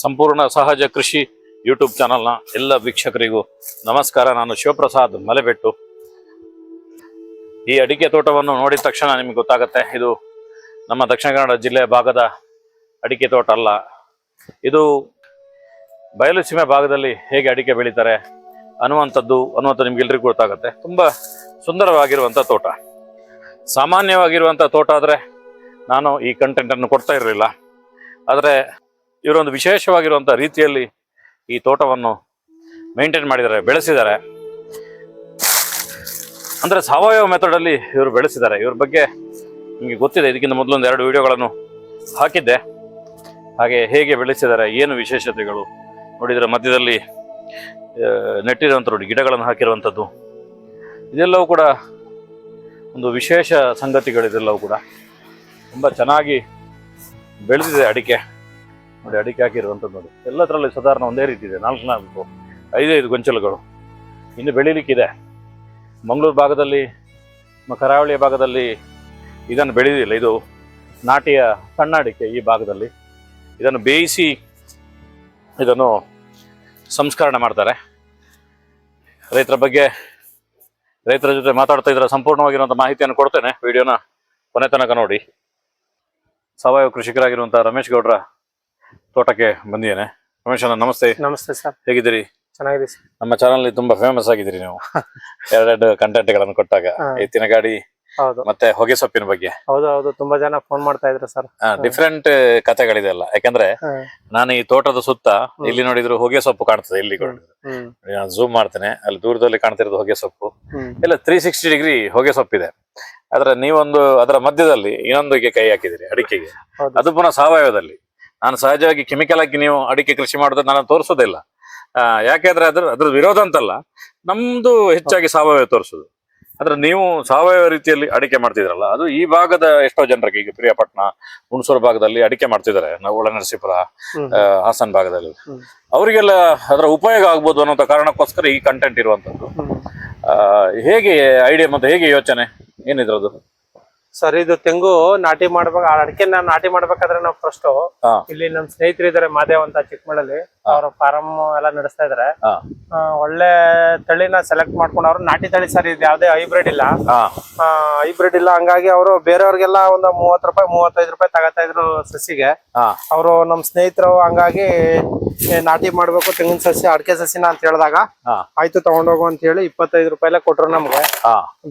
ಸಂಪೂರ್ಣ ಸಹಜ ಕೃಷಿ ಯೂಟ್ಯೂಬ್ ಚಾನಲ್ನ ಎಲ್ಲ ವೀಕ್ಷಕರಿಗೂ ನಮಸ್ಕಾರ. ನಾನು ಶಿವಪ್ರಸಾದ್ ಮಲೆಬೆಟ್ಟು. ಈ ಅಡಿಕೆ ತೋಟವನ್ನು ನೋಡಿದ ತಕ್ಷಣ ನಿಮಗೆ ಗೊತ್ತಾಗುತ್ತೆ, ಇದು ನಮ್ಮ ದಕ್ಷಿಣ ಕನ್ನಡ ಜಿಲ್ಲೆಯ ಭಾಗದ ಅಡಿಕೆ ತೋಟ ಅಲ್ಲ. ಇದು ಬಯಲುಸೀಮೆ ಭಾಗದಲ್ಲಿ ಹೇಗೆ ಅಡಿಕೆ ಬೆಳೀತಾರೆ ಅನ್ನುವಂಥದ್ದು ಅನ್ನುವಂಥದ್ದು ನಿಮ್ಗೆಲ್ರಿಗೂ ಗೊತ್ತಾಗುತ್ತೆ. ತುಂಬ ಸುಂದರವಾಗಿರುವಂಥ ತೋಟ. ಸಾಮಾನ್ಯವಾಗಿರುವಂಥ ತೋಟ ಆದರೆ ನಾನು ಈ ಕಂಟೆಂಟನ್ನು ಕೊಡ್ತಾ ಇರಲಿಲ್ಲ. ಆದರೆ ಇವರೊಂದು ವಿಶೇಷವಾಗಿರುವಂಥ ರೀತಿಯಲ್ಲಿ ಈ ತೋಟವನ್ನು ಮೇಂಟೈನ್ ಮಾಡಿದ್ದಾರೆ, ಬೆಳೆಸಿದ್ದಾರೆ. ಅಂದರೆ ಸಾವಯವ ಮೆಥಡಲ್ಲಿ ಇವರು ಬೆಳೆಸಿದ್ದಾರೆ. ಇವ್ರ ಬಗ್ಗೆ ನಿಮಗೆ ಗೊತ್ತಿದೆ. ಇದಕ್ಕಿಂತ ಮೊದಲೊಂದು ಎರಡು ವಿಡಿಯೋಗಳನ್ನು ಹಾಕಿದ್ದೆ. ಹಾಗೆ ಹೇಗೆ ಬೆಳೆಸಿದ್ದಾರೆ, ಏನು ವಿಶೇಷತೆಗಳು ನೋಡಿದರೆ ಮಧ್ಯದಲ್ಲಿ ನೆಟ್ಟಿರುವಂಥ ಗಿಡಗಳನ್ನು ಹಾಕಿರುವಂಥದ್ದು. ಇದೆಲ್ಲವೂ ಕೂಡ ಒಂದು ವಿಶೇಷ ಸಂಗತಿಗಳಿದೆಲ್ಲವೂ ಕೂಡ. ತುಂಬ ಚೆನ್ನಾಗಿ ಬೆಳೆದಿದೆ ಅಡಿಕೆ. ನೋಡಿ, ಅಡಿಕೆ ಹಾಕಿರುವಂಥದ್ದು ನೋಡಿ. ಎಲ್ಲದರಲ್ಲಿ ಸಾಧಾರಣ ಒಂದೇ ರೀತಿ ಇದೆ. ನಾಲ್ಕು ನಾಲ್ಕು, ಐದೈದು ಗೊಂಚಲುಗಳು. ಇನ್ನು ಬೆಳೀಲಿಕ್ಕಿದೆ. ಮಂಗಳೂರು ಭಾಗದಲ್ಲಿ ಕರಾವಳಿಯ ಭಾಗದಲ್ಲಿ ಇದನ್ನು ಬೆಳೆದಿಲ್ಲ. ಇದು ನಾಟಿಯ ಸಣ್ಣ ಅಡಿಕೆ ಈ ಭಾಗದಲ್ಲಿ. ಇದನ್ನು ಬೇಯಿಸಿ ಇದನ್ನು ಸಂಸ್ಕರಣೆ ಮಾಡ್ತಾರೆ. ರೈತರ ಬಗ್ಗೆ, ರೈತರ ಜೊತೆ ಮಾತಾಡ್ತಾ ಇದ್ರೆ ಸಂಪೂರ್ಣವಾಗಿರುವಂಥ ಮಾಹಿತಿಯನ್ನು ಕೊಡ್ತೇನೆ. ವಿಡಿಯೋನ ಕೊನೆ ತನಕ ನೋಡಿ. ಸಾವಯವ ಕೃಷಿಕರಾಗಿರುವಂಥ ರಮೇಶ್ ಗೌಡ್ರ ತೋಟಕ್ಕೆ ಬಂದಿದ್ದೇನೆ. ರಮೇಶ್ ಅಣ್ಣ ನಮಸ್ತೆ. ನಮಸ್ತೆ ಸರ್. ಹೇಗಿದ್ದೀರಿ? ಚೆನ್ನಾಗಿದೆ ಸರ್. ನಮ್ಮ ಚಾನಲ್ ತುಂಬಾ ಫೇಮಸ್ ಆಗಿದ್ದೀರಿ ನೀವು. ಎರಡೆರಡು ಕಂಟೆಂಟ್ಗಳನ್ನು ಕೊಟ್ಟಾಗ. ಎತ್ತಿನ ಗಾಡಿ ಹೌದು. ಮತ್ತೆ ಹೊಗೆ ಸೊಪ್ಪಿನ ಬಗ್ಗೆ. ಹೌದು ಹೌದು. ತುಂಬಾ ಜನ ಫೋನ್ ಮಾಡ್ತಾ ಇದ್ರೆ ಸರ್. ಡಿಫ್ರೆಂಟ್ ಕಥೆಗಳಿದೆಲ್ಲ ಯಾಕಂದ್ರೆ ನಾನು ಈ ತೋಟದ ಸುತ್ತ ಇಲ್ಲಿ ನೋಡಿದ್ರು ಹೊಗೆ ಸೊಪ್ಪು ಕಾಣ್ತದೆ ಇಲ್ಲಿ ನಾನು ಝೂಮ್ ಮಾಡ್ತೇನೆ. ಅಲ್ಲಿ ದೂರದಲ್ಲಿ ಕಾಣ್ತಿರೋದು ಹೊಗೆ ಸೊಪ್ಪು. ಇಲ್ಲ ಎಲ್ಲ ತ್ರೀ ಸಿಕ್ಸ್ಟಿ ಡಿಗ್ರಿ ಹೊಗೆ ಸೊಪ್ಪಿದೆ. ಆದ್ರೆ ನೀವೊಂದು ಅದರ ಮಧ್ಯದಲ್ಲಿ ಇನ್ನೊಂದು ಕೈ ಹಾಕಿದಿರಿ ಅಡಿಕೆಗೆ. ಅದು ಪುನಃ ಸಾವಯವದಲ್ಲಿ. ನಾನು ಸಹಜವಾಗಿ ಕೆಮಿಕಲ್ ಆಗಿ ನೀವು ಅಡಿಕೆ ಕೃಷಿ ಮಾಡೋದು ನಾನು ತೋರಿಸೋದಿಲ್ಲ ಯಾಕೆಂದ್ರೆ ಅದ್ರ ಅದ್ರ ವಿರೋಧ ಅಂತಲ್ಲ ನಮ್ದು ಹೆಚ್ಚಾಗಿ ಸಾವಯವ ತೋರಿಸೋದು. ಆದ್ರೆ ನೀವು ಸಾವಯವ ರೀತಿಯಲ್ಲಿ ಅಡಿಕೆ ಮಾಡ್ತಿದ್ರಲ್ಲ ಅದು ಈ ಭಾಗದ ಎಷ್ಟೋ ಜನರಿಗೆ ಈಗ ಪ್ರಿಯಪಟ್ಟಣ ಹುಣಸೂರು ಭಾಗದಲ್ಲಿ ಅಡಿಕೆ ಮಾಡ್ತಿದ್ದಾರೆ ನಾವು ಒಳನರಸೀಪುರ ಹಾಸನ್ ಭಾಗದಲ್ಲಿ. ಅವರಿಗೆಲ್ಲ ಅದರ ಉಪಯೋಗ ಆಗ್ಬೋದು ಅನ್ನೋ ಕಾರಣಕ್ಕೋಸ್ಕರ ಈ ಕಂಟೆಂಟ್ ಇರುವಂತದ್ದು ಹೇಗೆ ಐಡಿಯಾ ಮತ್ತೆ ಹೇಗೆ ಯೋಚನೆ? ಏನಿದ್ರದು? ಸರ್ ಇದು ತೆಂಗು ನಾಟಿ ಮಾಡ್ಬೇಕು ಆ ಅಡಿಕೆನ ನಾಟಿ ಮಾಡ್ಬೇಕಾದ್ರೆ ನಾವು ಫಸ್ಟ್ ಇಲ್ಲಿ ನಮ್ ಸ್ನೇಹಿತರು ಇದಾರೆ ಮಾದೇವ್ ಅಂತ ಚಿಕ್ಕಮಳಲ್ಲಿ ಅವ್ರ ಫಾರಂ ಎಲ್ಲ ನಡೆಸ್ತಾ ಇದಾರೆ. ಒಳ್ಳೆ ತಳಿನ ಸೆಲೆಕ್ಟ್ ಮಾಡ್ಕೊಂಡು ಅವ್ರು ನಾಟಿ ತಳಿ ಸರ್ ಇದು ಯಾವ್ದೇ ಹೈಬ್ರಿಡ್ ಇಲ್ಲ. ಹೈಬ್ರಿಡ್ ಇಲ್ಲ. ಹಂಗಾಗಿ ಅವರು ಬೇರೆಯವ್ರಿಗೆಲ್ಲ ಒಂದು ಮೂವತ್ ರೂಪಾಯಿ ಮೂವತ್ತೈದು ರೂಪಾಯಿ ತಗೋತಾ ಇದ್ರು ಸಸಿಗೆ. ಅವರು ನಮ್ ಸ್ನೇಹಿತರು ಹಂಗಾಗಿ ನಾಟಿ ಮಾಡ್ಬೇಕು ತೆಂಗಿನ ಸಸಿ ಅಡಿಕೆ ಸಸಿನ ಅಂತ ಹೇಳಿದಾಗ ಆಯ್ತು ತಗೊಂಡೋಗು ಅಂತ ಹೇಳಿ ಇಪ್ಪತ್ತೈದು ರೂಪಾಯಿ ಕೊಟ್ರು ನಮ್ಗೆ.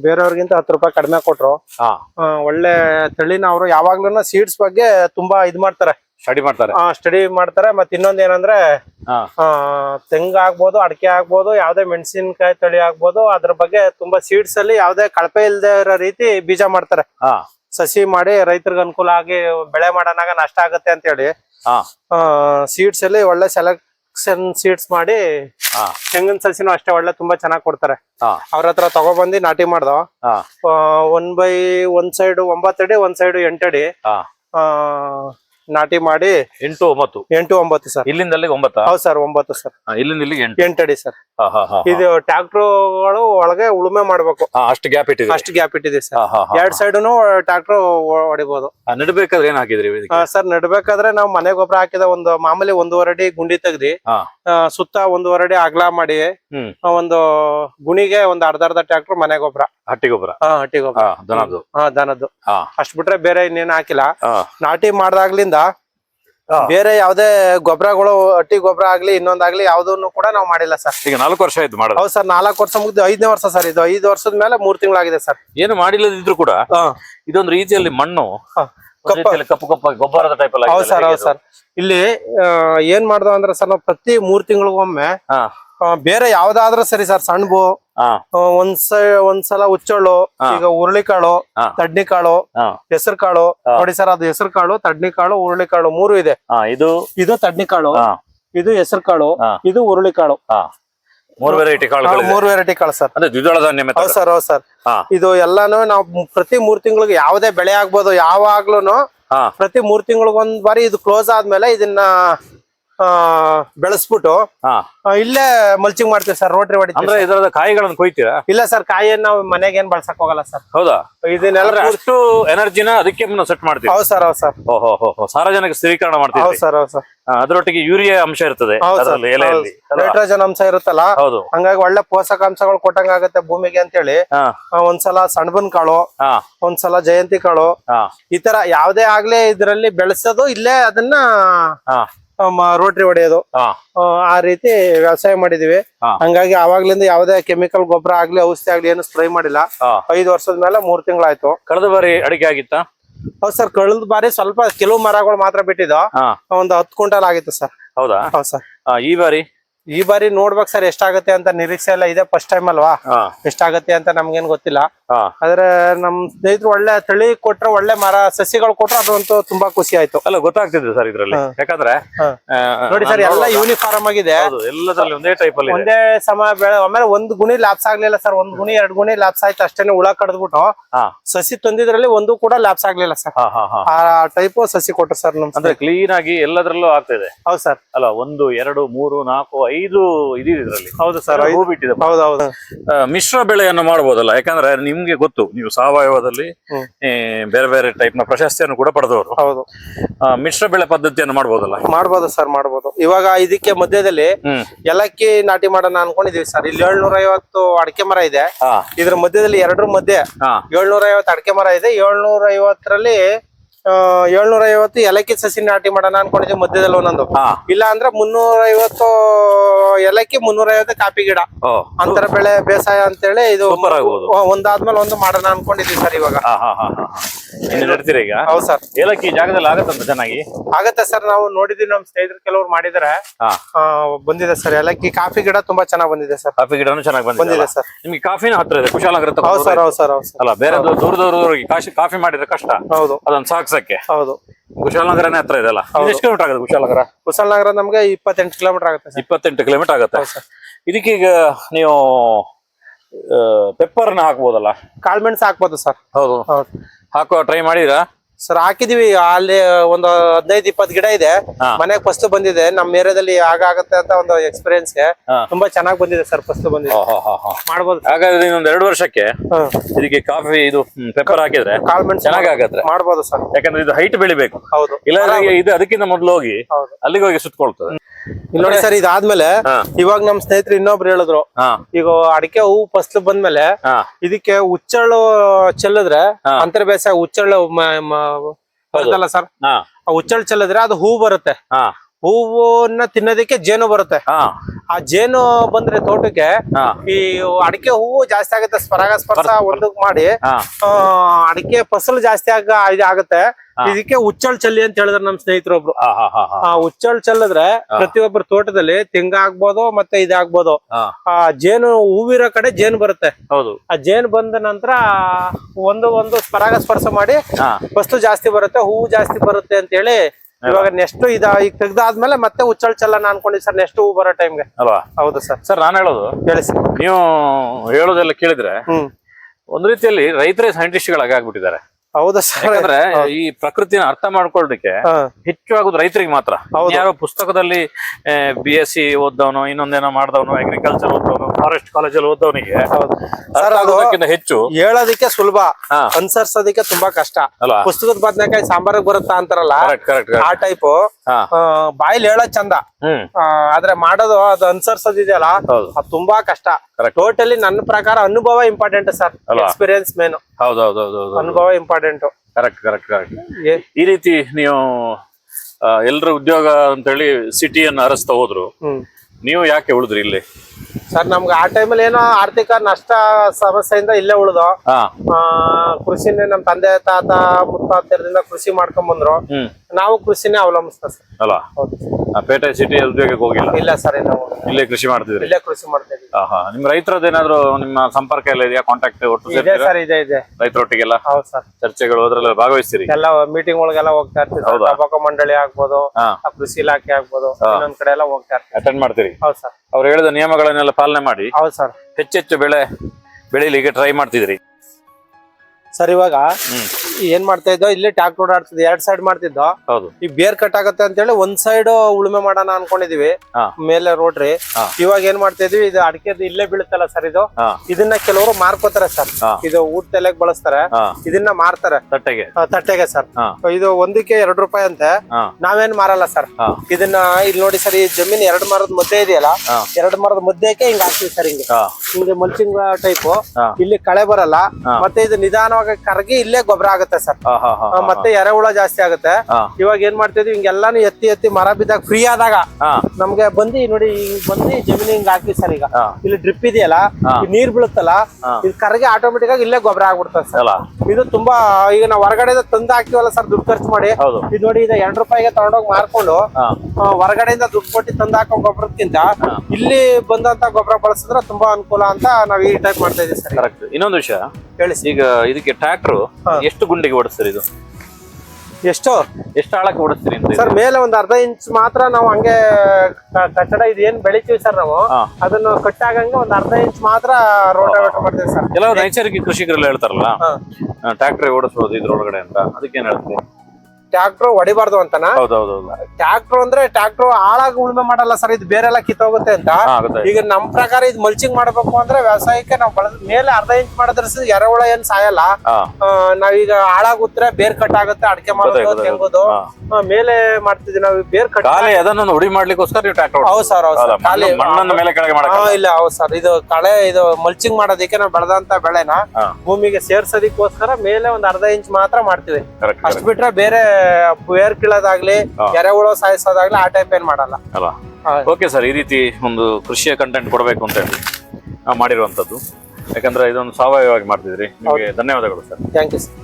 ಬೇರೆಯವ್ರಿಗಿಂತ ಹತ್ತು ರೂಪಾಯಿ ಕಡಿಮೆ ಕೊಟ್ರು. ಒಳ್ಳೆ ತಳಿನ ಅವರು ಯಾವಾಗ್ಲೂ ಸೀಡ್ಸ್ ಬಗ್ಗೆ ತುಂಬಾ ಇದ್ ಮಾಡ್ತಾರೆ. ಸ್ಟಡಿ ಮಾಡ್ತಾರೆ. ಸ್ಟಡಿ ಮಾಡ್ತಾರೆ. ಮತ್ತೆ ಇನ್ನೊಂದ್ ಏನಂದ್ರೆ ತೆಂಗು ಆಗ್ಬೋದು ಅಡಿಕೆ ಆಗ್ಬೋದು ಯಾವ್ದೇ ಮೆಣಸಿನಕಾಯಿ ತಳಿ ಆಗ್ಬೋದು ಅದ್ರ ಬಗ್ಗೆ ತುಂಬಾ ಸೀಡ್ಸ್ ಅಲ್ಲಿ ಯಾವ್ದೇ ಕಳಪೆ ಇಲ್ದೇ ಇರೋ ರೀತಿ ಬೀಜ ಮಾಡ್ತಾರೆ. ಸಸಿ ಮಾಡಿ ರೈತರಿಗೆ ಅನುಕೂಲ ಆಗಿ ಬೆಳೆ ಮಾಡೋನಾಗ ನಷ್ಟ ಆಗತ್ತೆ ಅಂತ ಹೇಳಿ. ಸೀಡ್ಸ್ ಅಲ್ಲಿ ಒಳ್ಳೆ ಸೆಲೆಕ್ಷನ್ ಸೀಡ್ಸ್ ಮಾಡಿ ತೆಂಗಿನ ಸಸಿನೂ ಅಷ್ಟೇ ಒಳ್ಳೆ ತುಂಬಾ ಚೆನ್ನಾಗಿ ಕೊಡ್ತಾರೆ. ಅವ್ರ ಹತ್ರ ತಗೊಬಂದಿ ನಾಟಿ ಮಾಡ್ದೋ ಒನ್ ಬೈ ಒಂದ್ ಸೈಡ್ ಒಂಬತ್ತಡಿ ಒಂದ್ ಸೈಡ್ ಎಂಟಡಿ ನಾಟಿ ಮಾಡಿ ಎಂಟು ಒಂಬತ್ತು. ಎಂಟು ಒಂಬತ್ತು ಸರ್. ಇಲ್ಲಿಂದ ಅಲ್ಲಿಗೆ ಹೌದ್ ಹೌದು ಸರ್ ಒಂಬತ್ತು ಸರ್. ಇಲ್ಲಿಂದ ಇಲ್ಲಿಗೆ ಎಂಟು. ಎಂಟಡಿ ಸರ್. ಇದು ಟ್ರಾಕ್ಟರ್ಗಳು ಒಳಗೆ ಉಳುಮೆ ಮಾಡ್ಬೇಕು. ಅಷ್ಟು ಗ್ಯಾಪ್ ಇಟ್ಟಿದೆ ಅಷ್ಟು ಗ್ಯಾಪ್ ಇಟ್ಟಿದೆ ಸರ್. ಎರಡ್ ಸೈಡ್ನು ಟ್ರಾಕ್ಟರ್ ಹೊಡಿಬಹುದು ನಡ್ಬೇಕಾದ್ರೆ ಏನ್ ಹಾಕಿದ್ರಿ ಸರ್ ನೆಡ್ಬೇಕಾದ್ರೆ ನಾವು ಮನೆ ಗೊಬ್ಬರ ಹಾಕಿದ ಒಂದು ಮಾಮೂಲಿ ಒಂದೂವರೆ ಅಡಿ ಗುಂಡಿ ತೆಗ್ದಿ ಸುತ್ತ ಒಂದೂವರೆ ಅಡಿ ಅಗಲ ಮಾಡಿ ಒಂದು ಗುಣಿಗೆ ಒಂದು ಅರ್ಧ ಅರ್ಧ ಟ್ರಾಕ್ಟರ್ ಮನೆ ಗೊಬ್ಬರ. ಹಟ್ಟಿ ಗೊಬ್ಬರ? ಹಾ ಹಟ್ಟಿ ಗೊಬ್ಬರ. ದನದ್ದು. ಹಾ ದನದ್ದು. ಅಷ್ಟ್ ಬಿಟ್ರೆ ಬೇರೆ ಇನ್ನೇನು ಹಾಕಿಲ್ಲ. ನಾಟಿ ಮಾಡ್ದಾಗ್ಲಿಂದ ಹಾ. ಬೇರೆ ಯಾವ್ದೇ ಗೊಬ್ಬರಗಳು ಹಟ್ಟಿ ಗೊಬ್ಬರ ಆಗ್ಲಿ ಇನ್ನೊಂದಾಗ್ಲಿ ಯಾವ್ದನ್ನು ಕೂಡ ನಾವು ಮಾಡಿಲ್ಲ ಸರ್. ಈಗ ನಾಲ್ಕು ವರ್ಷ ಆಯ್ತು ಮಾಡೋದು. ಹೌದು ಸರ್ ನಾಲ್ಕು ವರ್ಷ ಮುಗಿದು ಐದನೇ ವರ್ಷ ಸರ್ ಇದು. ಐದು ವರ್ಷದ ಮೇಲೆ ಮೂರ್ ತಿಂಗಳಾಗಿದೆ ಸರ್. ಏನು ಮಾಡಿಲ್ಲದಿದ್ರು ಕೂಡ ಇದೊಂದು ರೀತಿಯಲ್ಲಿ ಮಣ್ಣು ಕಪ್ಪು. ಕಪ್ಪ ಗೊಬ್ಬರದ ಟೈಪ್ ಅಲ್ಲಿ ಹೌದು ಸರ್ ಹೌದು ಸರ್. ಇಲ್ಲಿ ಏನ್ ಮಾಡ್ದೋ ಅಂದ್ರೆ ಸರ್ ನಾವು ಪ್ರತಿ ಮೂರ್ ತಿಂಗಳಿಗೊಮ್ಮೆ ಬೇರೆ ಯಾವ್ದಾದ್ರೂ ಸರಿ ಸರ್ ಸಣ್ಬು ಒಂದ್ಸ ಆ, ಒಂದ್ ಸ ಒಂದ್ಸಲ ಸಲ ಹಾ. ಈಗ ಹುರುಳಿಕಾಳು ಕಾಳು ತಡ್ನಿಕಾಳು ಹೆಸರು ಕಾಳು ನೋಡಿ ಸರ್ ಅದು ಹೆಸರು ಕಾಳು ತಡ್ನಿಕಾಳು ಹುರುಳಿಕಾಳು ಮೂರು ಇದೆ. ಇದು? ಇದು ತಡ್ನಿಕಾಳು ಇದು ಹೆಸರು ಕಾಳು. ಇದು ಹುರುಳಿಕಾಳು. ಕಾಳು ಮೂರು ವೆರೈಟಿ ಕಾಳು ಮೂರು ವೆರೈಟಿ ಕಾಳು ಸರ್. ಅಂದ್ರೆ ದ್ವಿದಳ ಧಾನ್ಯ ಹೌದು ಸರ್ ಹೌದು ಸರ್. ಇದು ಎಲ್ಲಾನು ನಾವು ಪ್ರತಿ ಮೂರ್ ತಿಂಗಳಿಗೆ ಯಾವ್ದೇ ಬೆಳೆ ಆಗ್ಬೋದು ಯಾವಾಗ್ಲೂನು ಪ್ರತಿ ಮೂರ್ ತಿಂಗಳಿಗೊಂದ್ ಬಾರಿ ಇದು ಕ್ಲೋಸ್ ಆದ್ಮೇಲೆ ಇದನ್ನ ಬೆಳೆಸ್ಬಿಟ್ಟು ಇಲ್ಲೇ ಮಲ್ಚಿಂಗ್ ಮಾಡ್ತೀವಿ ಸರ್ ರೋಟ್ರಿ ಹೊಡಿತೀವಿ ಅಂದ್ರೆ ಇದರ ಕಾಯಿಗಳನ್ನು ಕೊಯ್ತೀರಾ? ಇಲ್ಲ ಸರ್ ಕಾಯಿಯನ್ನ ನಾವು ಮನೆಗೆ ಏನ್ ಬಳಸಕ್ ಹೋಗಲ್ಲ ಸರ್. ಹೌದಾ? ಇದನ್ನೆಲ್ಲ ಅಷ್ಟು ಎನರ್ಜಿನ ಅದಕ್ಕೆ ಸೆಟ್ ಮಾಡ್ತೀವಿ ಹೌದ್ ಸರ್ ಹೌದ್ ಸರ್. ಓಹೋ ಹೋ ಹೋ ಸಾರಜನಕ ಸ್ಥಿರೀಕರಣ ಮಾಡ್ತೀವಿ ಹೌದು ಸರ್ ಹೌದು ಸರ್. ಅದರೊಟ್ಟಿಗೆ ಯೂರಿಯಾ ಅಂಶ ಇರ್ತದೆ? ನೈಟ್ರೋಜನ್ ಅಂಶ ಇರುತ್ತಲ್ಲ ಹೌದು. ಹಂಗಾಗಿ ಒಳ್ಳೆ ಪೋಷಕಾಂಶಗಳು ಕೊಟ್ಟಂಗ ಆಗುತ್ತೆ ಭೂಮಿಗೆ ಅಂತ ಹೇಳಿ ಆ, ಒಂದ್ಸಲ ಸಣ್ಬನ್ ಕಾಳು ಒಂದ್ಸಲ ಜಯಂತಿ ಕಾಳು ಈ ತರ ಯಾವ್ದೇ ಆಗ್ಲಿ ಇದ್ರಲ್ಲಿ ಬೆಳೆಸೋದು ಇಲ್ಲೇ ಅದನ್ನ ರೋಟ್ರಿ ಹೊಡೆಯೋದು. ಆ, ರೀತಿ ವ್ಯವಸಾಯ ಮಾಡಿದೀವಿ. ಹಂಗಾಗಿ ಅವಾಗ್ಲಿಂದ ಯಾವ್ದೇ ಕೆಮಿಕಲ್ ಗೊಬ್ಬರ ಆಗ್ಲಿ ಔಷಧಿ ಆಗ್ಲಿ ಏನು ಸ್ಪ್ರೇ ಮಾಡಿಲ್ಲ. ಐದು ವರ್ಷದ ಮೇಲೆ ಮೂರ್ ತಿಂಗಳಾಯ್ತು. ಕಳೆದ ಬಾರಿ ಅಡಿಕೆ ಆಗಿತ್ತ? ಹೌದ್ ಸರ್ ಕಳೆದ ಬಾರಿ ಸ್ವಲ್ಪ ಕೆಲವು ಮರಗಳು ಮಾತ್ರ ಬಿಟ್ಟಿದ್ದು. ಒಂದು ಹತ್ತು ಕ್ವಿಂಟಲ್ ಆಗಿತ್ತು ಸರ್. ಹೌದಾ? ಹೌದ್ ಸರ್. ಈ ಬಾರಿ? ಈ ಬಾರಿ ನೋಡ್ಬೇಕು ಸರ್ ಎಷ್ಟಾಗತ್ತೆ ಅಂತ ನಿರೀಕ್ಷೆ ಎಲ್ಲ ಇದೆ ಫಸ್ಟ್ ಟೈಮ್ ಅಲ್ವಾ? ಎಷ್ಟಾಗತ್ತೆ ಅಂತ ನಮ್ಗೇನ್ ಗೊತ್ತಿಲ್ಲ. ಆದ್ರೆ ನಮ್ ಸ್ನೇಹಿತರು ಒಳ್ಳೆ ತಳಿ ಕೊಟ್ರೆ ಒಳ್ಳೆ ಮರ ಸಸಿಗಳು ಕೊಟ್ರೆ ಅದಂತೂ ತುಂಬಾ ಖುಷಿ ಆಯ್ತು. ಅಲ್ಲ ಗೊತ್ತಾಗ್ತಿದೆ ಸರ್ ಇದ್ರಲ್ಲಿ. ಯಾಕಂದ್ರೆ ನೋಡಿ ಸರ್ ಎಲ್ಲ ಯೂನಿಫಾರ್ಮ್ ಆಗಿದೆ. ಎಲ್ಲದರಲ್ಲಿ ಒಂದೇ ಟೈಪ್ ಅಲ್ಲಿ. ಒಂದೇ ಸಮ ಬೆಳೆ ಆಮೇಲೆ ಒಂದ್ ಗುಣಿ ಲ್ಯಾಪ್ಸ್ ಆಗ್ಲಿಲ್ಲ ಸರ್ ಒಂದ್ ಗುಣಿ ಎರಡ್ ಗುಣಿ ಲ್ಯಾಪ್ಸ್ ಆಯ್ತು ಅಷ್ಟೇನೆ ಹುಳ ಕಡ್ದ್ಬಿಟ್ಟು ಸಸಿ ತಂದಿದ್ರಲ್ಲಿ ಒಂದು ಕೂಡ ಲ್ಯಾಪ್ಸ್ ಆಗ್ಲಿಲ್ಲ ಸರ್. ಆ ಟೈಪ್ ಸಸಿ ಕೊಟ್ರು ಸರ್ ನಮ್ ಅಂದ್ರೆ ಕ್ಲೀನ್ ಆಗಿ ಎಲ್ಲದ್ರಲ್ಲೂ ಆಗ್ತಿದೆ ಹೌದು ಸರ್. ಅಲ್ಲ ಒಂದು ಎರಡು ಮೂರು ನಾಲ್ಕು ಐದು ಇದಿದೆ ಇದರಲ್ಲಿ. ಹೌದು ಸರ್ ಹೂ ಬಿಟ್ಟಿದೆ. ಹೌದು ಹೌದು ಮಿಶ್ರ ಬೆಳೆಯನ್ನು ಮಾಡಬಹುದಲ್ಲ? ಯಾಕಂದ್ರೆ ನಿಮ್ಗೆ ಗೊತ್ತು ನೀವು ಸಾವಯವದಲ್ಲಿ ಬೇರೆ ಬೇರೆ ಟೈಪ್ನ ಪ್ರಶಸ್ತಿಯನ್ನು ಕೂಡ ಪಡೆದವರು. ಹೌದು. ಮಿಶ್ರ ಬೆಳೆ ಪದ್ಧತಿಯನ್ನು ಮಾಡಬಹುದಲ್ಲ? ಮಾಡ್ಬೋದು ಸರ್ ಮಾಡ್ಬೋದು. ಇವಾಗ ಇದಕ್ಕೆ ಮಧ್ಯದಲ್ಲಿ ಎಲ್ಲಕ್ಕಿ ನಾಟಿ ಮಾಡೋಣ ಅನ್ಕೊಂಡಿದೀವಿ ಸರ್. ಇಲ್ಲಿ ಏಳ್ನೂರ ಐವತ್ತು ಅಡಕೆ ಮರ ಇದೆ. ಇದ್ರ ಮಧ್ಯದಲ್ಲಿ ಎರಡರ ಮಧ್ಯೆ ಏಳ್ನೂರ ಐವತ್ತು ಅಡಕೆ ಮರ ಇದೆ. ಏಳ್ನೂರ ಐವತ್ತರಲ್ಲಿ ಏಳ್ನೂರ ಐವತ್ತು ಏಲಕ್ಕಿ ಸಸಿ ನಾಟಿ ಮಾಡೋಣ ಅನ್ಕೊಂಡಿದ್ದೀವಿ ಮಧ್ಯದಲ್ಲಿ ಒಂದೊಂದು. ಇಲ್ಲ ಅಂದ್ರೆ ಮುನ್ನೂರ ಐವತ್ತು ಏಲಕ್ಕಿ ಮುನ್ನೂರ ಐವತ್ತು ಕಾಫಿ ಗಿಡ ಅಂತರ ಬೆಳೆ ಬೇಸಾಯ ಅಂತ ಹೇಳಿ ಇದು ಒಂದಾದ್ಮೇಲೆ ಒಂದು ಮಾಡೋಣ ಅನ್ಕೊಂಡಿದ್ವಿ ಸರ್ ಇವಾಗ. ಈಗ? ಹೌದು ಸರ್. ಏಲಕ್ಕಿ ಜಾಗದಲ್ಲಿ ಆಗತ್ತಂತ ಚೆನ್ನಾಗಿ? ಆಗತ್ತೆ ಸರ್ ನಾವು ನೋಡಿದ್ವಿ ನಮ್ ಸ್ನೇಹಿತರು ಕೆಲವ್ರು ಮಾಡಿದ್ರೆ. ಬಂದಿದೆ ಸರ್ ಏಲಕ್ಕಿ. ಕಾಫಿ ಗಿಡ ತುಂಬಾ ಚೆನ್ನಾಗಿ ಬಂದಿದೆ ಸರ್. ಕಾಫಿ ಗಿಡನು ಚೆನ್ನಾಗಿ ಬಂದಿದೆ ಸರ್. ನಿಮ್ಗೆ ಕಾಫಿನ ಹತ್ರ ಇದೆ ಕುಶಾಲನಗರ ಹೌದು ಸರ್ ಹೌದು ಸರ್ ಅಲ್ಲ ಬೇರೆ ದೂರ ದೂರ ಕಾಫಿ ಮಾಡಿದ್ರೆ ಕಷ್ಟ. ಹೌದು. ಅದನ್ನ ಸಾಕ್ಸಕ್ಕೆ ಹೌದು. ಕುಶಾಲನಗರನೇ ಹತ್ರ ಇದೆ ಅಲ್ಲ? ಇದು ಎಷ್ಟು ಕಿಲೋಮೀಟರ್ ಆಗುತ್ತೆ ಕುಶಾಲನಗರ ಕುಶಾಲನಗರ ನಮ್ಗೆ ಇಪ್ಪತ್ತೆಂಟು ಕಿಲೋಮೀಟರ್ ಆಗುತ್ತೆ ಇಪ್ಪತ್ತೆಂಟು ಕಿಲೋಮೀಟರ್ ಆಗುತ್ತೆ. ಇದಕ್ಕೀಗ ನೀವು ಪೆಪ್ಪರ್ನ ಹಾಕ್ಬೋದಲ್ಲ? ಕಾಳ್ಮೆಣ್ಸು ಹಾಕ್ಬೋದು ಸರ್. ಹೌದು. ಹಾಕೋ ಹಾಕುವ ಟ್ರೈ ಮಾಡಿರಾ ಸರ್ ಹಾಕಿದೀವಿ. ಅಲ್ಲಿ ಒಂದು ಹದಿನೈದು ಇಪ್ಪತ್ತು ಗಿಡ ಇದೆ. ಮನೆಗೆ ಫಸ್ಟ್ ಬಂದಿದೆ. ನಮ್ಮ ಏರಿಯಾದಲ್ಲಿ ಆಗ ಆಗತ್ತೆ ಅಂತ ಒಂದು ಎಕ್ಸ್ಪೀರಿಯನ್ಸ್ಗೆ ತುಂಬಾ ಚೆನ್ನಾಗಿ ಬಂದಿದೆ ಸರ್ ಫಸ್ಟ್ ಬಂದಿದೆ. ಮಾಡಬಹುದು ಹಾಗಾದ್ರೆ ಇನ್ನೊಂದ್ ಎರಡು ವರ್ಷಕ್ಕೆ ಇದಕ್ಕೆ ಕಾಫಿ ಇದು ಪೆಪ್ಪರ್ ಹಾಕಿದ್ರೆ ಕಾಳ್ಮೆಣ್ಸು ಚೆನ್ನಾಗ್ ಆಗತ್ತೆ. ಮಾಡ್ಬೋದು ಸರ್ ಯಾಕಂದ್ರೆ ಇದು ಹೈಟ್ ಬೆಳಿಬೇಕು. ಹೌದು. ಇಲ್ಲ ಇದು ಅದಕ್ಕಿಂತ ಮೊದಲು ಹೋಗಿ ಅಲ್ಲಿಗೆ ಹೋಗಿ ಸುತ್ಕೊಳ್ತದೆ. ಇಲ್ಲಿ ನೋಡಿ ಸರ್ ಇದಾದ್ಮೇಲೆ ಹಾ. ಇವಾಗ ನಮ್ ಸ್ನೇಹಿತರು ಇನ್ನೊಬ್ರು ಹೇಳಿದ್ರು ಈಗ ಅಡಿಕೆ ಹೂವು ಫಸ್ಲು ಬಂದ್ಮೇಲೆ ಇದಕ್ಕೆ ಹುಚ್ಚಳ್ಳು ಚೆಲ್ಲದ್ರೆ ಹಾ. ಅಂತರ ಬೇಸಾಯ ಮ- ಬರುತ್ತಲ್ಲ ಸರ್? ಹಾ. ಆ ಚೆಲ್ಲಿದ್ರೆ ಅದು ಹೂ ಬರುತ್ತೆ. ಹಾ. ಹೂವನ್ನ ತಿನ್ನೋದಕ್ಕೆ ಜೇನು ಬರುತ್ತೆ. ಆ ಜೇನು ಬಂದ್ರೆ ತೋಟಕ್ಕೆ ಈ ಅಡಿಕೆ ಹೂವು ಜಾಸ್ತಿ ಆಗುತ್ತೆ ಪರಾಗಸ್ಪರ್ಶ ಒಂದು ಮಾಡಿ ಅಡಿಕೆ ಫಸಲು ಜಾಸ್ತಿ ಆಗ ಆಗುತ್ತೆ ಇದಕ್ಕೆ ಉಚ್ಚಳ ಚಲ್ಲಿ ಅಂತ ಹೇಳಿದ್ರೆ ನಮ್ ಸ್ನೇಹಿತರು ಒಬ್ರು. ಆ ಉಚ್ಚಳ ಚೆಲ್ಲಿದ್ರೆ ಪ್ರತಿಯೊಬ್ಬರ ತೋಟದಲ್ಲಿ ತೆಂಗ ಆಗ್ಬೋದು ಮತ್ತೆ ಇದಾಗ್ಬೋದು. ಆ ಜೇನು ಹೂವಿರೋ ಕಡೆ ಜೇನು ಬರುತ್ತೆ. ಹೌದು. ಆ ಜೇನು ಬಂದ ನಂತರ ಒಂದು ಒಂದು ಪರಾಗಸ್ಪರ್ಶ ಮಾಡಿ ವಸ್ತು ಜಾಸ್ತಿ ಬರುತ್ತೆ ಹೂವು ಜಾಸ್ತಿ ಬರುತ್ತೆ ಅಂತ ಹೇಳಿ ಇವಾಗ ನೆಕ್ಸ್ಟ್ ಇದ ಈಗ ತೆಗ್ದಾದ್ಮೇಲೆ ಮತ್ತೆ ಹುಚ್ಚಳ್ ಚಲನ ಅನ್ಕೊಂಡಿದ್ ಸರ್ ನೆಕ್ಸ್ಟ್ ಹೂ ಬರೋ ಟೈಮ್ಗೆ ಅಲ್ವಾ? ಹೌದು ಸರ್. ಸರ್ ನಾನು ಹೇಳೋದು ಹೇಳಿ ಸರ್. ನೀವು ಹೇಳೋದೆಲ್ಲ ಕೇಳಿದ್ರೆ ಒಂದ್ ರೀತಿಯಲ್ಲಿ ರೈತರೇ ಸೈಂಟಿಸ್ಟ್ಗಳಾಗಿ ಆಗ್ಬಿಟ್ಟಿದ್ದಾರೆ. ಹೌದಾ ಸರ್. ಯಾಕಂದ್ರೆ ಈ ಪ್ರಕೃತಿನ ಅರ್ಥ ಮಾಡ್ಕೊಳ್ಳಿಕ್ಕೆ ಹಾ. ಹೆಚ್ಚು ಆಗುದು ರೈತರಿಗೆ ಮಾತ್ರ. ಯಾರೋ ಪುಸ್ತಕದಲ್ಲಿ ಬಿ ಎಸ್ ಸಿ ಓದ್ದವನು ಇನ್ನೊಂದೇನೋ ಮಾಡ್ದವನು ಅಗ್ರಿಕಲ್ಚರ್ ಓದ್ದವನು ಫಾರೆಸ್ಟ್ ಕಾಲೇಜಲ್ಲಿ ಓದ್ದವನಿಗೆ ಅರ್ಥ ಸರ್ ಆಗೋದಕ್ಕಿಂತ ಹೆಚ್ಚು ಹೇಳೋದಕ್ಕೆ ಸುಲಭ. ಅನ್ಸರ್ಸೋದಕ್ಕೆ ತುಂಬಾ ಕಷ್ಟ. ಪುಸ್ತಕದ ಬದನೆಕಾಯಿ ಸಾಂಬಾರಿಗೆ ಬರುತ್ತಾ ಅಂತಾರಲ್ಲ? ಆ ಟೈಪ್ ಬಾಯಲ್ಲಿ ಬಾಯಿಲ್ ಹೇಳೋದ್ ಚಂದ ಆದ್ರೆ ಮಾಡೋದು ಅದು ಅನ್ಸರ್ಸೋದಿದೆಯಲ್ಲ? ಅದು ತುಂಬಾ ಕಷ್ಟ. ಟೋಟಲಿ ನನ್ನ ಪ್ರಕಾರ ಅನುಭವ ಇಂಪಾರ್ಟೆಂಟ್ ಸರ್? ಎಕ್ಸ್ಪೀರಿಯನ್ಸ್ ಮೇನ್ ಹೌದು ಹೌದು ಹೌದು ಹೌದು ಅನುಭವ ಇಂಪಾರ್ಟೆಂಟ್ ಕರೆಕ್ಟ್ ಕರೆಕ್ಟ್ ಕರೆಕ್ಟ್ ಈ ರೀತಿ ನೀವು ಎಲ್ರ ಉದ್ಯೋಗ ಅಂತೇಳಿ ಸಿಟಿಯನ್ನು ಅರಸ್ತಾ ಹೋದ್ರು. ನೀವು ಯಾಕೆ ಉಳಿದ್ರಿ ಇಲ್ಲಿ? ಸರ್ ನಮ್ಗೆ ಆ ಟೈಮಲ್ಲಿ ಏನೋ ಆರ್ಥಿಕ ನಷ್ಟ ಸಮಸ್ಯೆಯಿಂದ ಇಲ್ಲೇ ಉಳಿದು ಕೃಷಿನೇ ನಮ್ಮ ತಂದೆ ತಾತ ಮುತ್ತಾತರಿಂದ ಕೃಷಿ ಮಾಡ್ಕೊಂಡ್ ಬಂದ್ರು. ನಾವು ಕೃಷಿನೇ ಅವಲಂಬಿಸ್ತಾ ಸರ್. ಅಲ್ಲ? ಪೇಟೆ ಸಿಟಿ ಉದ್ಯೋಗಕ್ಕೆ ಹೋಗಿಲ್ಲ? ಇಲ್ಲ ಸರ್ ಇಲ್ಲ ಇಲ್ಲೇ ಕೃಷಿ ಮಾಡ್ತಿದ್ರಿ? ಇಲ್ಲೇ ಕೃಷಿ ಮಾಡ್ತಾ ನಿಮ್ ರೈತರದ್ದು ಏನಾದ್ರು ನಿಮ್ಮ ಸಂಪರ್ಕ ಎಲ್ಲ ಇದೆಯಾ? ಕಾಂಟ್ಯಾಕ್ಟ್ ಒಟ್ಟು ಇದೆ ಸರ್ ಇದೆ ಇದೆ. ರೈತರೊಟ್ಟಿಗೆಲ್ಲ? ಹೌದು ಸರ್. ಚರ್ಚೆಗಳು ಅದ್ರಲ್ಲ ಭಾಗವಹಿಸ್ತೀರಿ? ಎಲ್ಲ ಮೀಟಿಂಗ್ ಒಳಗೆಲ್ಲ ಹೋಗ್ತಾ ಇರ್ತೀವಿ. ಹೌದಾ? ಮಂಡಳಿ ಆಗ್ಬೋದು ಕೃಷಿ ಇಲಾಖೆ ಆಗ್ಬೋದು ಇನ್ನೊಂದ್ ಕಡೆ ಎಲ್ಲ ಹೋಗ್ತಾ ಇರ್ತೀವಿ. ಅಟೆಂಡ್ ಮಾಡ್ತೀರಿ? ಹೌದು ಸರ್. ಅವ್ರು ಹೇಳಿದ ನಿಯಮಗಳನ್ನೆಲ್ಲ ಪಾಲನೆ ಮಾಡಿ ಹೌದು ಸರ್. ಹೆಚ್ಚೆಚ್ಚು ಬೆಳೆ ಬೆಳೀಲಿಕ್ಕೆ ಟ್ರೈ ಮಾಡ್ತಿದ್ರಿ. ಸರ್ ಇವಾಗ ಏನ್ ಮಾಡ್ತಾ ಇದ್ದೋ ಇಲ್ಲಿ ಟ್ಯಾಕ್ಟರ್ ಓಡಾಡ್ತಿದ್ದೆ ಎರಡ್ ಸೈಡ್ ಮಾಡ್ತಿದ್ದೋ ಹೌದು. ಈ ಬೇರ್ ಕಟ್ ಆಗತ್ತೆ ಅಂತ ಹೇಳಿ ಒಂದ್ ಸೈಡ್ ಉಳುಮೆ ಮಾಡೋಣ ಅನ್ಕೊಂಡಿದೀವಿ ಹಾ. ಮೇಲೆ ರೋಡ್ರಿ. ಹಾ. ಇವಾಗ ಏನ್ ಮಾಡ್ತಾ ಇದೀವಿ ಇದು ಅಡಿಕೆ ಇಲ್ಲೇ ಬೀಳುತ್ತಲ್ಲ ಸರ್ ಇದು? ಹಾ. ಇದನ್ನ ಕೆಲವರು ಮಾರ್ಕೋತಾರೆ ಸರ್ ಹಾ. ಇದು ಊಟ ತಲೆಗೆ ಬಳಸ್ತಾರೆ. ಹಾ. ಇದನ್ನ ಮಾರ್ತಾರೆ. ತಟ್ಟೆಗೆ. ಆ, ತಟ್ಟೆಗೆ ಸರ್ ಹಾ. ಇದು ಒಂದಕ್ಕೆ ಎರಡ್ ರೂಪಾಯಿ ಅಂತೆ. ಹಾ. ನಾವೇನ್ ಮಾರಲ್ಲ ಸರ್ ಹಾ. ಇದನ್ನ ಇಲ್ಲಿ ನೋಡಿ ಸರ್ ಈ ಜಮೀನ್ ಎರಡ್ ಮರದ ಮುದ್ದೆ ಇದೆಯಲ್ಲ? ಎರಡ್ ಎರಡು ಮರದ ಮಧ್ಯಕ್ಕೆ ಹಿಂಗ್ ಹಾಕ್ತಿವಿ ಸರ್ ಹಿಂಗೆ. ಹಾ. ಹಿಂಗೆ ಮಲ್ಚಿಂಗ್ ಟೈಪ್ ಹಾ. ಇಲ್ಲಿ ಕಳೆ ಬರಲ್ಲ. ಹಾ. ಮತ್ತೆ ಇದು ನಿಧಾನವಾಗಿ ಕರಗಿ ಇಲ್ಲೇ ಗೊಬ್ಬರ ಆಗುತ್ತೆ. ಸರ್. ಹಾ ಹಾ ಮತ್ತೆ ಎರೆಹುಳ ಜಾಸ್ತಿ ಆಗುತ್ತೆ. ಇವಾಗ ಏನ್ ಮಾಡ್ತಿದ್ವಿ ಹಿಂಗೆಲ್ಲಾನು ಎತ್ತಿ ಎತ್ತಿ ಮರ ಬಿದ್ದಾಗ ಫ್ರೀ ಆದಾಗ ನಮ್ಗೆ ಬಂದು ನೋಡಿ ಹಿಂಗ್ ಬಂದು ಜಮೀನ್ ಹಿಂಗ್ ಹಾಕಿ ಸರ್ ಈಗ. ಇಲ್ಲಿ ಡ್ರಿಪ್ ಇದೆಯಲ್ಲ ನೀರ್ ಬೀಳುತ್ತಲ್ಲ. ಇದು ಕರಗಿ ಆಟೋಮೆಟಿಕ್ ಆಗಿ ಇಲ್ಲೇ ಗೊಬ್ಬರ ಆಗ್ಬಿಡ್ತದೆ ಸರ್. ಇದು ತುಂಬಾ ಈಗ ನಾವು ಹೊರಗಡೆ ತಂದು ಹಾಕ್ತಿವಲ್ಲ ಸರ್ ದುಡ್ಡು ಖರ್ಚು ಮಾಡಿ. ಇದು ನೋಡಿ ಇದು ಎರಡು ರೂಪಾಯಿಗೆ ತಗೊಂಡೋಗಿ ಮಾರ್ಕೊಂಡು ಹೊರಗಡೆ ಇಂದ ಹೊರಗಡೆಯಿಂದ ದುಡ್ಡು ಕೊಟ್ಟು ತಂದು ಹಾಕೋ ಗೊಬ್ಬರಕ್ಕಿಂತ ಇಲ್ಲಿ ಬಂದಂತ ಗೊಬ್ಬರ ಬಳಸಿದ್ರೆ ತುಂಬಾ ಅನುಕೂಲ ಅಂತ ನಾವ್ ಈ ಟೈಪ್ ಮಾಡ್ತಾ ಇದೀವಿ ಸರ್ ಕರೆಕ್ಟ್ ಇನ್ನೊಂದು ವಿಷಯ. ಹೇಳಿ ಸರ್. ಈಗ ಇದಕ್ಕೆ ಟ್ರಾಕ್ಟರ್. ಎಷ್ಟು ಓಡಿಸ್ತೀರಿ ಇದು? ಎಷ್ಟು? ಎಷ್ಟು ಆಳಕ್ಕೆ ಓಡಿಸ್ತೀರಿ ಅಂತ? ಸರ್ ಮೇಲೆ ಒಂದ್ ಅರ್ಧ ಇಂಚ್ ಮಾತ್ರ ನಾವು ಹಂಗೆ ಕ- ಕಟ್ಟಡ ಇದು ಏನ್ ಬೆಳಿತೀವಿ ಸರ್ ನಾವು ಹಾ. ಅದನ್ನು ಕಟ್ಟಾಗಂಗೆ ಒಂದ್ ಅರ್ಧ ಇಂಚ್ ಮಾತ್ರ ರೋಟಾವೇಟರ್ ಮಾಡ್ತೀವಿ ಸರ್. ಕೆಲವು ನೈಸರ್ಗಿಕ ಕೃಷಿಕರೆಲ್ಲ ಹೇಳ್ತಾರಲ್ಲ ಹಾ. ಟ್ರ್ಯಾಕ್ಟರ್ ಓಡಿಸ್ಬೋದು ಇದ್ರೊಳಗಡೆ ಅಂತ ಅದಕ್ಕೆ ಏನ್ ಹೇಳ್ತೀರಿ? ಟ್ಯಾಕ್ಟ್ರು ಹೊಡಿಬಾರ್ದು ಅಂತನಾ? ಟ್ಯಾಕ್ಟರ್ ಟ್ಯಾಕ್ಟ್ರು ಅಂದ್ರೆ ಟ್ರಾಕ್ಟರ್ ಹಾಳಾಗಿ ಉಳುಮೆ ಮಾಡಲ್ಲ ಸರ್ ಇದು ಬೇರೆಲ್ಲ ಕಿತ್ತೋಗುತ್ತೆ ಅಂತ. ಈಗ ನಮ್ ಪ್ರಕಾರ ಇದು ಮಲ್ಚಿಂಗ್ ಮಾಡ್ಬೇಕು ಅಂದ್ರೆ ವ್ಯವಸಾಯಕ್ಕೆ ನಾವು ಬಳ ಮೇಲೆ ಅರ್ಧ ಇಂಚ್ ಮಾಡಿದ್ರೆ ಎರಹುಳ ಏನ್ ಸಾಯಲ್ಲ. ನಾವೀಗ ಹಾಳಾಗುತ್ತೆ ಬೇರ್ ಕಟ್ ಆಗುತ್ತೆ ಅಡಕೆ ಮಾಡೋದು ತೆಂಗುದು ಮೇಲೆ ಮಾಡ್ತಿದ್ವಿ ನಾವು ಬೇರ್ ಕಟ್ ಖಾಲಿ ಅದನ್ನು ಹುಡಿ ಮಾಡ್ಲಿಕ್ಕೋಸ್ಕರ ನೀವು ಹೌದು ಸರ್ ಹೌದು ಸರ್. ಖಾಲಿ ಮಣ್ಣನ್ನು ಮೇಲೆ ಕೆಳಗೆ ಮಾಡಕ್ ಹಾ ಇಲ್ಲ ಹೌದು ಸರ್. ಇದು ಕಳೆ ಇದು ಮಲ್ಚಿಂಗ್ ಮಾಡೋದಕ್ಕೆ ನಾವು ಬೆಳೆದಂತ ಬೆಳೆನ. ಭೂಮಿಗೆ ಸೇರ್ಸೋದಿಕ್ಕೋಸ್ಕರ ಮೇಲೆ ಒಂದ್ ಅರ್ಧ ಇಂಚ್ ಮಾತ್ರ ಮಾಡ್ತೀವಿ. ಅಷ್ಟ್ ಬಿಟ್ರೆ ಬೇರೆ ಬೇರ್ ಕೀಳೋದಾಗ್ಲಿ ಕೆರೆ ಎರೆಹುಳು ಸಾಯಿಸೋದಾಗ್ಲಿ ಆ ಟೈಪ್ ಏನ್ ಮಾಡಲ್ಲ. ಅಲ್ಲ. ಓಕೆ ಸರ್ ಈ ರೀತಿ ಒಂದು ಕೃಷಿಯ ಕಂಟೆಂಟ್ ಕೊಡಬೇಕು ಅಂತ ಹೇಳಿ ನಾವು ಮಾಡಿರುವಂತದ್ದು ಯಾಕಂದ್ರೆ ಇದೊಂದು ಸಾವಯವವಾಗಿ ಮಾಡ್ತಿದ್ರಿ. ನಿಮಗೆ ಧನ್ಯವಾದಗಳು ಸರ್ ಥ್ಯಾಂಕ್ ಯು ಸರ್